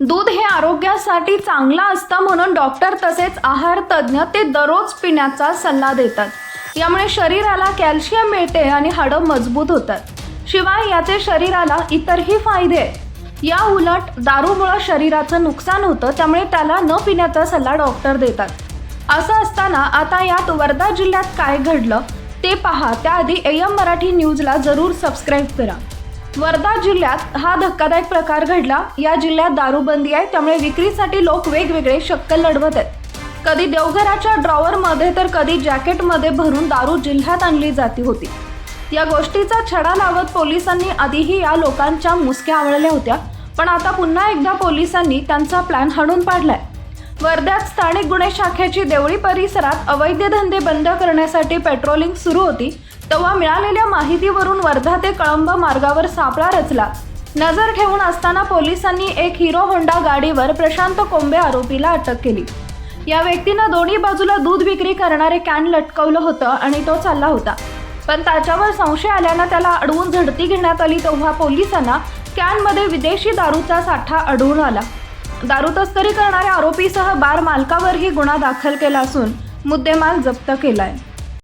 दूध हे आरोग्यासाठी चांगलं असतं म्हणून डॉक्टर तसेच आहार तज्ज्ञ ते दररोज पिण्याचा सल्ला देतात. यामुळे शरीराला कॅल्शियम मिळते आणि हाडं मजबूत होतात. शिवाय याचे शरीराला इतरही फायदे आहेत. या उलट दारूमुळं शरीराचं नुकसान होतं त्यामुळे त्याला न पिण्याचा सल्ला डॉक्टर देतात. असं असताना आता यात वर्धा जिल्ह्यात काय घडलं ते पहा. त्याआधी एम मराठी न्यूजला जरूर सबस्क्राईब करा. वर्धा जिल्ह्यात हा धक्कादायक प्रकार घडला. या जिल्ह्यात दारूबंदी आहे त्यामुळे विक्रीसाठी लोक वेगवेगळे शक्कल लढवत आहेत. कधी देवघराच्या ड्रॉवरमध्ये तर कधी जॅकेटमध्ये भरून दारू जिल्ह्यात आणली जाती होती. या गोष्टीचा छडा लावत पोलिसांनी आधीही या लोकांच्या मुसक्या आवळल्या होत्या पण आता पुन्हा एकदा पोलिसांनी त्यांचा प्लॅन हाणून पाडलाय. वर्ध्यात स्थानिक गुन्हे शाखेची देवळी परिसरात अवैध धंदे बंद करण्यासाठी पेट्रोलिंग सुरू होती. तेव्हा मिळालेल्या माहितीवरून वर्धा ते कळंब मार्गावर सापळा रचला. नजर ठेवून असताना पोलिसांनी एक हिरो होंडा गाडीवर प्रशांत कोंबे आरोपीला अटक केली. या व्यक्तीनं दोन्ही बाजूला दूध विक्री करणारे कॅन लटकवलं होतं आणि तो चालला होता. पण त्याच्यावर संशय आल्यानं त्याला अडवून झडती घेण्यात आली तेव्हा पोलिसांना कॅनमध्ये विदेशी दारूचा साठा आढळून आला. दारू तस्करी करणाऱ्या आरोपीसह बार मालकावरही गुन्हा दाखल केला असून मुद्देमाल जप्त केलाय.